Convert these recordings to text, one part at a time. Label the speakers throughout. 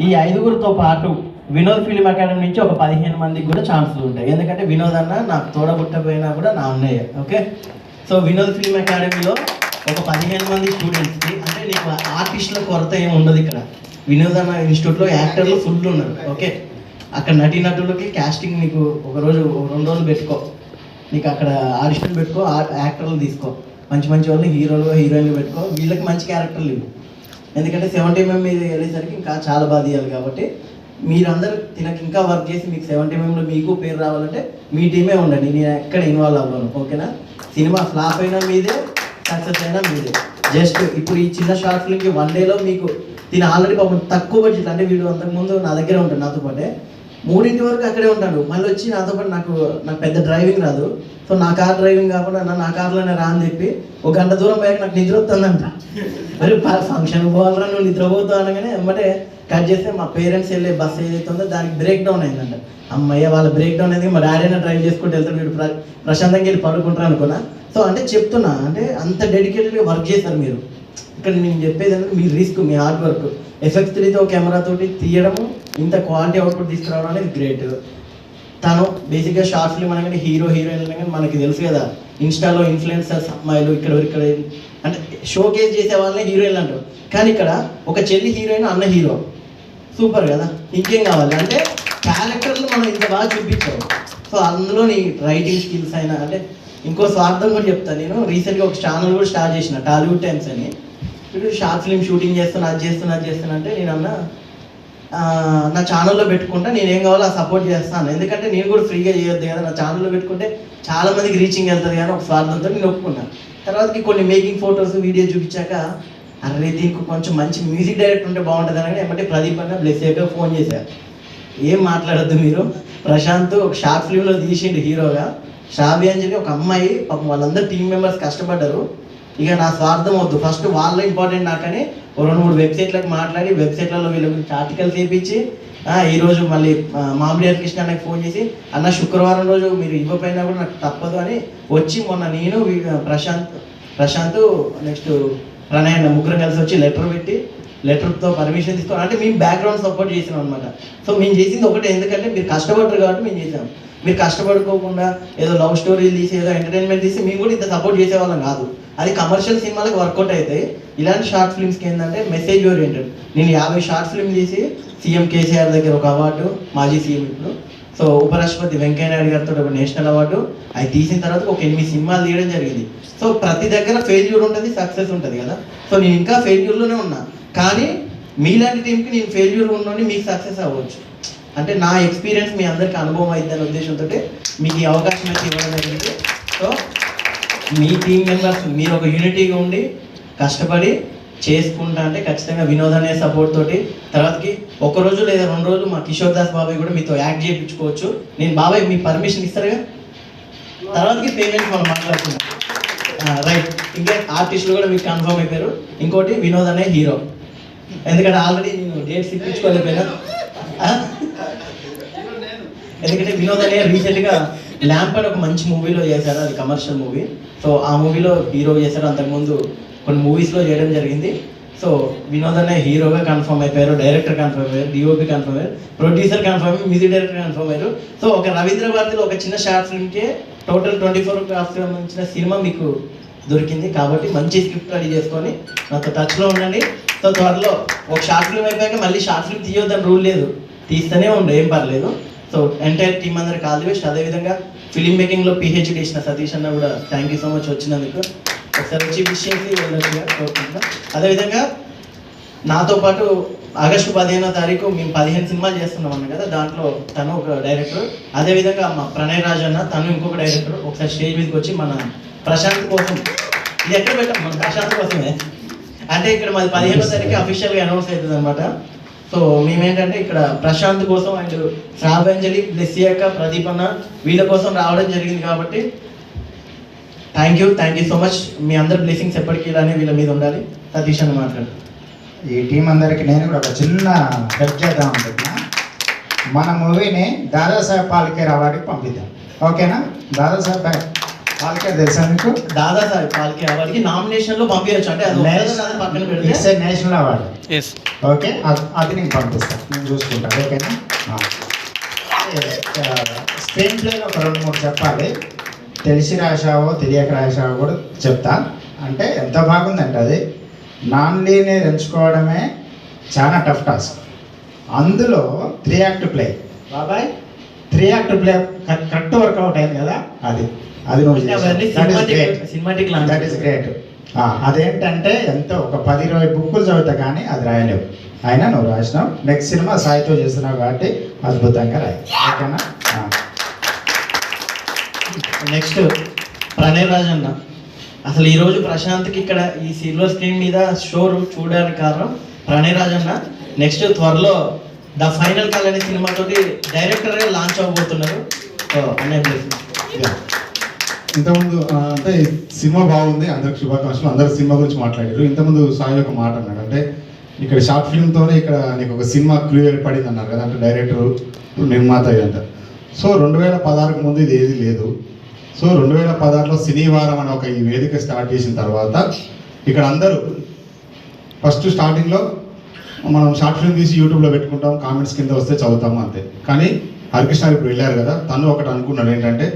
Speaker 1: ఈ ఐదుగురితో పాటు Vinod film academy నుంచి ఒక పదిహేను మందికి కూడా ఛాన్సులు ఉంటాయి. ఎందుకంటే వినోద్ అన్న నాకు తోడబుట్టపోయినా కూడా నా అన్నయ్య ఓకే? సో వినోద్ ఫిలిం అకాడమీలో ఒక పదిహేను మంది స్టూడెంట్స్కి అంటే నీకు ఆర్టిస్టుల కొరత ఏమి ఉండదు ఇక్కడ. వినోద్ అన్న ఇన్స్టిట్యూట్లో యాక్టర్లు ఫుల్ ఉన్నారు ఓకే? అక్కడ నటీనటులకి క్యాస్టింగ్ నీకు ఒక రోజు రెండు రోజులు పెట్టుకో. నీకు అక్కడ ఆడిషన్ పెట్టుకో ఆ- యాక్టర్లు తీసుకో. మంచి మంచి వాళ్ళు హీరోలు హీరోయిన్లు పెట్టుకో. వీళ్ళకి మంచి క్యారెక్టర్లు ఇవ్వు. ఎందుకంటే సెవెంటీ ఎంఎం మీద వెళ్ళేసరికి ఇంకా చాలా బాధ ఇవ్వాలి కాబట్టి మీరందరూ తినకి ఇంకా వర్క్ చేసి మీకు సెవెంటీ ఎంఎంలో మీకు పేరు రావాలంటే మీ టీమే ఉండండి. నేను ఎక్కడ ఇన్వాల్వ్ అవ్వను ఓకేనా? సినిమా ఫ్లాప్ అయినా మీదే సక్సెస్ అయినా మీదే. జస్ట్ ఇప్పుడు ఈ చిన్న షార్ట్ ఫిల్మ్కి వన్ డేలో మీకు దీని ఆల్రెడీ పాపం తక్కువ బడ్జెట్ అంటే వీడు అంతకుముందు నా దగ్గరే ఉంటాడు నాతో పాటే. మూడింటి వరకు అక్కడే ఉంటాడు. మళ్ళీ వచ్చి నాతో పాటు నాకు నాకు పెద్ద డ్రైవింగ్ రాదు. సో నా కార్ డ్రైవింగ్ కాకుండా నా నా కార్లోనే రా అని చెప్పి ఒక గంట దూరం పోయాక నాకు నిద్ర వస్తుందంట. మరి ఫంక్షన్ పోవాలరా నువ్వు నిద్రపోతావు అనగానే అంటే కట్ చేస్తే మా పేరెంట్స్ వెళ్ళే బస్సు ఏదైతే ఉందో దానికి బ్రేక్ డౌన్ అయిందంట. అమ్మయ్య వాళ్ళ బ్రేక్ డౌన్ అయింది మా డాడీ అయినా డ్రైవ్ చేసుకుంటూ వెళ్తాడు వీడు ప్రశాంతంగా వెళ్ళి పడుకుంటారు అనుకున్నా. సో అంటే చెప్తున్నా అంటే అంత డెడికేటెడ్గా వర్క్ చేశారు మీరు. ఇక్కడ నేను చెప్పేది అంటే మీ రిస్క్ మీ హార్డ్ వర్క్ ఎఫెక్ట్స్ త్రీతో కెమెరా తోటి తీయడము ఇంత క్వాలిటీ అవుట్పుట్ తీసుకురావడం అనేది గ్రేట్ తను బేసిక్గా షార్ట్ ఫిల్మ్ అనగానే హీరో హీరోయిన్ అనగానే మనకి తెలుసు కదా. ఇన్స్టాలో ఇన్ఫ్లుయెన్సర్స్ అమ్మాయిలు ఇక్కడ ఇక్కడ అంటే షో కేస్ చేసే వాళ్ళని హీరోయిన్లు అంటారు. కానీ ఇక్కడ ఒక చెల్లి హీరోయిన్ అన్న హీరో సూపర్ కదా? ఇంకేం కావాలి? అంటే క్యారెక్టర్లు మనం ఇంత బాగా చూపించాం సో అందులో నీ రైటింగ్ స్కిల్స్ అయినా అంటే ఇంకో స్వార్థం కూడా చెప్తాను నేను. రీసెంట్గా ఒక ఛానల్ కూడా స్టార్ట్ చేసిన టాలీవుడ్ టైమ్స్ అని. ఇప్పుడు షార్ట్ ఫిల్మ్ షూటింగ్ చేస్తున్నా అది చేస్తున్నా అది చేస్తున్నా అంటే నేను అన్నా నా ఛానల్లో పెట్టుకుంటా నేను ఏం కావాలో ఆ సపోర్ట్ చేస్తాను. ఎందుకంటే నేను కూడా ఫ్రీగా చేయొద్దు కదా. నా ఛానల్లో పెట్టుకుంటే చాలా మందికి రీచింగ్ వెళ్తుంది కానీ ఒక స్వార్థంతో నేను ఒప్పుకున్నాను. తర్వాతకి కొన్ని మేకింగ్ ఫొటోస్ వీడియో చూపించాక అరే దీనికి కొంచెం మంచి మ్యూజిక్ డైరెక్టర్ ఉంటే బాగుంటుంది అని ఏమంటే ప్రదీప్ అన్న బ్లెస్ అయిపోయి ఫోన్ చేశారు ఏం మాట్లాడద్దు మీరు? ప్రశాంత్ ఒక షార్ట్ ఫిల్మ్లో తీసిండు హీరోగా. షాబి అని చెప్పి ఒక అమ్మాయి పాపం వాళ్ళందరూ టీం మెంబర్స్ కష్టపడ్డారు. ఇక నా స్వార్థం వద్దు ఫస్ట్ వాళ్ళ ఇంపార్టెంట్ నాకని రెండు మూడు వెబ్సైట్లకు మాట్లాడి వెబ్సైట్లలో వీళ్ళ గురించి ఆర్టికల్ వేయించి ఈరోజు మళ్ళీ మామిడి కృష్ణ నాకు ఫోన్ చేసి అన్న శుక్రవారం రోజు మీరు ఇవ్వకపోయినా కూడా నాకు తప్పదు అని వచ్చి మొన్న నేను ప్రశాంత్ ప్రశాంత్ నెక్స్ట్ ప్రణయ్ ముగ్గురం కలిసి వచ్చి లెటర్ పెట్టి లెటర్తో పర్మిషన్ తీసుకోవాలి అంటే మేము బ్యాక్గ్రౌండ్ సపోర్ట్ చేసినాం అనమాట సో మేము చేసింది ఒకటే ఎందుకంటే మీరు కష్టపడరు కాబట్టి మేము చేసాం మీరు కష్టపడుకోకుండా ఏదో లవ్ స్టోరీలు తీసి ఏదో ఎంటర్టైన్మెంట్ తీసి మేము కూడా ఇంత సపోర్ట్ చేసేవాళ్ళం కాదు. అది కమర్షియల్ సినిమాలకు వర్కౌట్ అవుతాయి ఇలాంటి షార్ట్ ఫిల్మ్స్కి ఏంటంటే మెసేజ్ ఓరియంటెడ్ నేను యాభై షార్ట్ ఫిల్మ్ తీసి సీఎం కేసీఆర్ దగ్గర ఒక అవార్డు మాజీ సీఎం ఇప్పుడు. సో ఉపరాష్ట్రపతి వెంకయ్య నాయుడు గారితో ఒక నేషనల్ అవార్డు అది తీసిన తర్వాత ఒక ఎనిమిది సినిమాలు తీయడం జరిగింది. సో ప్రతి దగ్గర ఫెయిల్యూర్ ఉంటుంది సక్సెస్ ఉంటుంది కదా. సో నేను ఇంకా ఫెయిల్యూర్లోనే ఉన్నా. కానీ మీలాంటి టీంకి నేను ఫెయిల్యూర్ ఉన్నాను మీకు సక్సెస్ అవ్వచ్చు. అంటే నా ఎక్స్పీరియన్స్ మీ అందరికీ అనుభవం అయిందనే ఉద్దేశంతో మీకు ఈ అవకాశం అయితే ఇవ్వడం జరిగింది. సో మీ టీం మెంబర్స్ మీరు ఒక యూనిటీగా ఉండి కష్టపడి చేసుకుంటా అంటే ఖచ్చితంగా వినోద్ అనే సపోర్ట్ తోటి తర్వాతకి ఒక రోజు లేదా రెండు రోజులు మా కిషోర్ దాస్ బాబాయ్ కూడా మీతో యాక్ట్ చేయించుకోవచ్చు. నేను బాబాయ్ మీ పర్మిషన్ ఇస్తారుగా? తర్వాతకి పేమెంట్ మనం మాట్లాడుతున్నాం రైట్ ఇంకా ఆర్టిస్టులు కూడా మీకు కన్ఫర్మ్ అయిపోయారు. ఇంకోటి వినోద్ అనే హీరో ఎందుకంటే ఆల్రెడీ నేను డేట్స్ ఇప్పించుకోలేకపోయినా. ఎందుకంటే వినోద్ అనే రీసెంట్గా ల్యాంప్ అని ఒక మంచి మూవీలో చేశారు అది కమర్షియల్ మూవీ. సో ఆ మూవీలో హీరో చేశారు అంతకుముందు కొన్ని మూవీస్లో చేయడం జరిగింది. సో వినోద్ అనే హీరోగా కన్ఫర్మ్ అయిపోయారు డైరెక్టర్ కన్ఫర్మ్ అయ్యారు డిఓపి కన్ఫర్మ్ అయ్యారు ప్రొడ్యూసర్ కన్ఫర్మ్ అయ్యారు మ్యూజిక్ డైరెక్టర్ కన్ఫర్మ్ అయ్యారు. సో ఒక రవీంద్ర భారతిలో ఒక చిన్న షార్ట్ ఫిల్మ్కే టోటల్ ట్వంటీ ఫోర్ అవర్స్ సంబంధించిన సినిమా మీకు దొరికింది. కాబట్టి మంచి స్క్రిప్ట్ రెడీ చేసుకొని నాతో టచ్లో ఉండండి. సో త్వరలో ఒక షార్ట్ ఫిల్మ్ అయిపోయాక మళ్ళీ షార్ట్ ఫిల్మ్ తీయొద్దని రూల్ లేదు. తీస్తూనే ఉండు ఏం పర్లేదు. సో ఎంటైర్ టీమ్ అందరికి ఆల్ ది బెస్ట్ అదేవిధంగా ఫిలిం మేకింగ్లో పిహెచ్డి చేసిన సతీష్ అన్న కూడా థ్యాంక్ యూ సో మచ్ వచ్చినందుకు. ఒకసారి వచ్చి విష్ చేసి వెళ్ళొచ్చుగా. అదేవిధంగా నాతో పాటు ఆగస్టు పదిహేనో తారీఖు మేము పదిహేను సినిమాలు చేస్తున్నాం అన్న కదా. దాంట్లో తను ఒక డైరెక్టర్ అదేవిధంగా మా ప్రణయ్ రాజ్ అన్న తను ఇంకొక డైరెక్టర్ ఒకసారి స్టేజ్ మీదకి వచ్చి మన ప్రశాంత్ కోసం. ఇది ఎక్కడ పెట్టాం? మన ప్రశాంత్ కోసమే. అంటే ఇక్కడ మాది పదిహేనో తారీఖు అఫీషియల్గా అనౌన్స్ అవుతుంది అనమాట సో మేమేంటంటే ఇక్కడ ప్రశాంత్ కోసం అండ్ శ్రావంజలి బ్లెస్సియాక ప్రదీప్ అన్న వీళ్ళ కోసం రావడం జరిగింది కాబట్టి thank you thank you so much మీ అందరి బ్లెస్సింగ్స్ ఎప్పటికీ ఇలానే వీళ్ళ మీద ఉండాలి. సతీష్ అని మాట్లాడు.
Speaker 2: ఈ టీం అందరికి నేను కూడా ఒక చిన్న హెల్ప్ చేద్దాం అనుకుంటున్నా. మన మూవీని దాదాసాహెబ్ పాల్కేర్ అవార్డుకి పంపిద్దాం. ఓకేనా? దాదాసాహెబ్ వాళ్ళకే తెలుసా మీకు?
Speaker 1: దాదా సాహెబ్ పాల్కే అవార్డుకి నామినేషన్లో పంపించచ్చు అంటే అది రాదో పక్కన
Speaker 2: ఇట్స్
Speaker 1: పెడితే
Speaker 2: a national award.
Speaker 3: Yes
Speaker 2: okay అది అది నేను పంపిస్తాను. నేను చూసుకుంటాను ఓకేనా? స్క్రీన్ ప్లేలో ఒక రెండు మూడు చెప్పాలి. తెలిసి రాశావో తెలియక రాశావో కూడా చెప్తా. అంటే ఎంత బాగుందంటే అది నాన్ లీనియర్ ఎంచుకోవడమే చాలా టఫ్ టాస్క్. అందులో త్రీ యాక్ట్ ప్లే. బాబాయ్? Three act play correct workout అయింది కదా? అది. అది
Speaker 1: సినిమాటిక్
Speaker 2: దట్ ఈస్ గ్రేట్ అదేంటంటే ఎంతో ఒక పది ఇరవై బుక్కులు చదువుతా కానీ అది రాయలేవు. అయినా నువ్వు రాసినావు. నెక్స్ట్ సినిమా సాయితో చేస్తున్నావు కాబట్టి అద్భుతంగా రాయి. ఓకేనా? ఆ.
Speaker 1: నెక్స్ట్ ప్రణయ్ రాజ్ అన్న. అసలు ఈ రోజు ప్రశాంత్కి ఇక్కడ ఈ సిల్వర్ స్క్రీన్ మీద షో చూడడానికి కారణం ప్రణయ్ రాజ్ అన్న. నెక్స్ట్ త్వరలో ద ఫైనల్ కల్ అనే సినిమా తోటి డైరెక్టర్ లాంచ్ అవ్వబోతున్నారు.
Speaker 4: ఇంతకుముందు అంటే సినిమా బాగుంది అందరికి శుభాకాంక్షలు. అందరు సినిమా గురించి మాట్లాడారు. ఇంతకుముందు సాయి ఒక మాట అన్నాడు. అంటే ఇక్కడ షార్ట్ ఫిల్మ్తోనే ఇక్కడ నీకు ఒక సినిమా క్లూ ఏర్పడింది అన్నారు కదా అంటే డైరెక్టర్ నిర్మాత ఇదంతా సో రెండు వేల పదహారుకు ముందు ఇది ఏది లేదు. సో రెండు వేల పదహారులో సినీవారం అనే ఒక ఈ వేదిక స్టార్ట్ చేసిన తర్వాత ఇక్కడ అందరూ ఫస్ట్ స్టార్టింగ్లో మనం షార్ట్ ఫిల్మ్ తీసి యూట్యూబ్లో పెట్టుకుంటాం కామెంట్స్ కింద వస్తే చదువుతాము అంతే. కానీ హరికృష్ణ ఇప్పుడు వెళ్ళారు కదా తను ఒకటి అనుకున్నాడు ఏంటంటే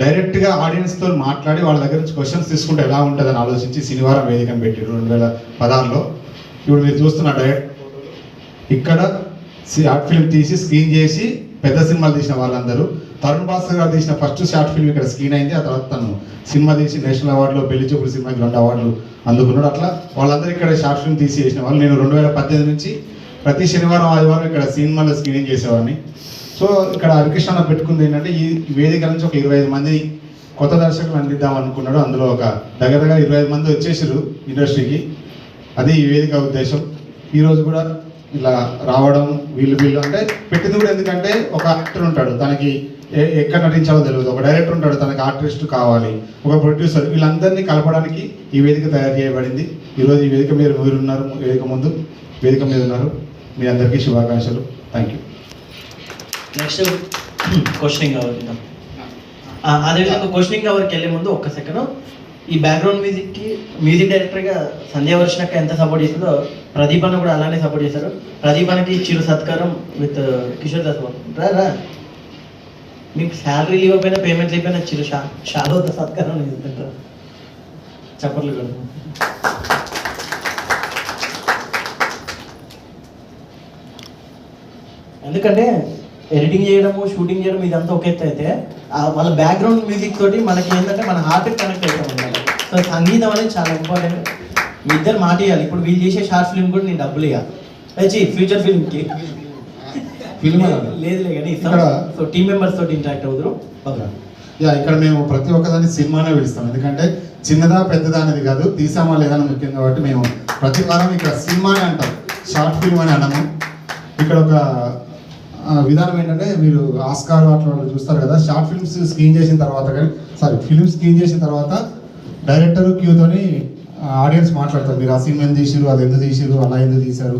Speaker 4: డైరెక్ట్గా ఆడియన్స్తో మాట్లాడి వాళ్ళ దగ్గర నుంచి క్వశ్చన్స్ తీసుకుంటే ఎలా ఉంటుందని ఆలోచించి శనివారం వేదికను పెట్టారు రెండు వేల పదహారులో. ఇప్పుడు మీరు చూస్తున్న డైరెక్ట్ ఇక్కడ షార్ట్ ఫిల్మ్ తీసి స్క్రీన్ చేసి పెద్ద సినిమాలు తీసిన వాళ్ళందరూ తరుణ్ భాస్కర్ గారు తీసిన ఫస్ట్ షార్ట్ ఫిల్మ్ ఇక్కడ స్క్రీన్ అయింది. ఆ తర్వాత తను సినిమా తీసి నేషనల్ అవార్డులో పెళ్ళి చూపుడు సినిమాకి రెండు అవార్డులు అందుకున్నాడు. అట్లా వాళ్ళందరూ ఇక్కడ షార్ట్ ఫిల్మ్ తీసి చేసిన వాళ్ళు. నేను రెండు వేల పద్దెనిమిది నుంచి ప్రతి శనివారం ఆదివారం ఇక్కడ సినిమాలో స్క్రీనింగ్ చేసేవాడిని. సో ఇక్కడ హరికృష్ణ పెట్టుకుంది ఏంటంటే ఈ వేదిక నుంచి ఒక ఇరవై ఐదు మంది కొత్త దర్శకులు అందిద్దాం అనుకున్నాడు. అందులో ఒక దగ్గర దగ్గర ఇరవై ఐదు మంది వచ్చేసారు ఇండస్ట్రీకి. అది ఈ వేదిక ఉద్దేశం. ఈరోజు కూడా ఇలా రావడం వీళ్ళు వీళ్ళు అంటే పెట్టింది కూడా ఎందుకంటే ఒక యాక్టర్ ఉంటాడు. తనకి ఎక్కడ నటించాలో తెలియదు. ఒక డైరెక్టర్ ఉంటాడు తనకి ఆర్టిస్ట్ కావాలి. ఒక ప్రొడ్యూసర్. వీళ్ళందరినీ కలపడానికి ఈ వేదిక తయారు చేయబడింది. ఈరోజు ఈ వేదిక మీద మీరు ఉన్నారు వేదిక ముందు వేదిక మీద ఉన్నారు. మీ అందరికీ శుభాకాంక్షలు. Thank you
Speaker 1: next questioning hour అదేవిధంగా క్వశ్చనింగ్ అవర్కి వెళ్ళే ముందు ఒక్క సెకండ్ ఈ బ్యాక్గ్రౌండ్ మ్యూజిక్కి మ్యూజిక్ డైరెక్టర్గా సంధ్య వర్షనక్క ఎంత సపోర్ట్ చేసిందో ప్రదీప్ అన్న కూడా అలానే సపోర్ట్ చేశారు. ప్రదీప్ అన్నకి చిరు సత్కారం విత్ uh, కిషోర్ దాస్ రా. మీకు శాలరీ ఇవ్వకపోయినా పేమెంట్ అయిపోయినా చిరు షా షాలో సత్కారం ఎందుకంటారు చప్పట్లు కూడా ఎందుకంటే ఎడిటింగ్ చేయడము షూటింగ్ చేయడం ఇదంతా ఒక ఎత్తు అయితే వాళ్ళ బ్యాక్గ్రౌండ్ మ్యూజిక్ తోటి మనకి ఏంటంటే మన హార్ట్కి కనెక్ట్ అవుతాం అనమాట సో సంగీతం అనేది చాలా ఇంపార్టెంట్ మీ ఇద్దరు మాట ఇవ్వాలి ఇప్పుడు వీళ్ళు చేసే షార్ట్ ఫిల్మ్ కూడా నేను డబ్బులు ఇవ్వాలి ఫ్యూచర్ ఫిల్మ్కి
Speaker 4: ఫిల్మ్
Speaker 1: లేదులే కానీ సో టీమ్ మెంబర్స్ తోటి ఇంటరాక్ట్ అవుతారు బాగా
Speaker 4: యా ఇక్కడ మేము ప్రతి ఒక్కదాన్ని సినిమానే పిలుస్తాం. ఎందుకంటే చిన్నదా పెద్దదా అనేది కాదు తీసామా లేదా ముఖ్యం కాబట్టి మేము ప్రతి వారం ఇక్కడ సినిమానే అంటాం. షార్ట్ ఫిల్మ్ అని అనము ఇక్కడ ఒక విధానం ఏంటంటే మీరు ఆస్కార్ అట్లా చూస్తారు కదా షార్ట్ ఫిల్మ్స్ స్క్రీన్ చేసిన తర్వాత కానీ సారీ ఫిల్మ్ స్క్రీన్ చేసిన తర్వాత డైరెక్టర్ క్యూతోని ఆడియన్స్ మాట్లాడతారు. మీరు ఆ సినిమా ఎందుకు తీసిరు అది ఎందుకు తీసిరు అలా ఎందుకు తీశారు?